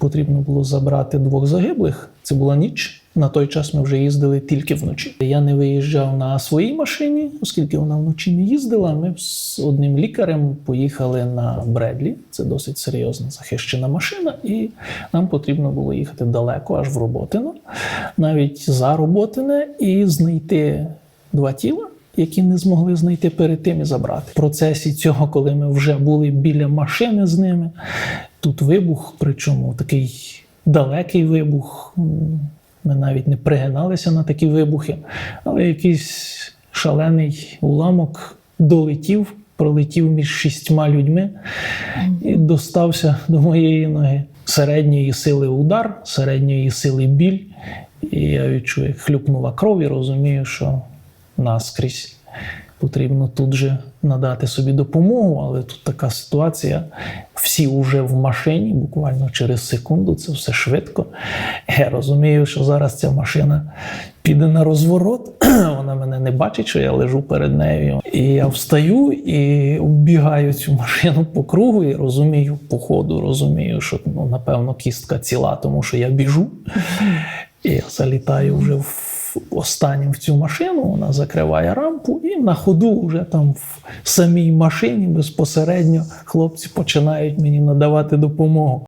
Потрібно було забрати двох загиблих. Це була ніч. На той час ми вже їздили тільки вночі. Я не виїжджав на своїй машині, оскільки вона вночі не їздила. Ми з одним лікарем поїхали на Бредлі. Це досить серйозна захищена машина, і нам потрібно було їхати далеко, аж в Роботино, навіть за Роботине, і знайти два тіла. Які не змогли знайти перед тим і забрати. В процесі цього, коли ми вже були біля машини з ними, тут вибух, причому такий далекий вибух. Ми навіть не пригиналися на такі вибухи, але якийсь шалений уламок долетів, пролетів між шістьма людьми і достався до моєї ноги. Середньої сили удар, середньої сили біль. І я відчую, як хлюпнула кров і розумію, що наскрізь потрібно тут же надати собі допомогу, але тут така ситуація. Всі вже в машині, буквально через секунду, це все швидко. Я розумію, що зараз ця машина піде на розворот. Вона мене не бачить, що я лежу перед нею. І я встаю і оббігаю цю машину по кругу і розумію по ходу, розумію, що ну, напевно кістка ціла, тому що я біжу. І я залітаю вже в останнім в цю машину, вона закриває рампу, і на ходу вже там в самій машині безпосередньо хлопці починають мені надавати допомогу.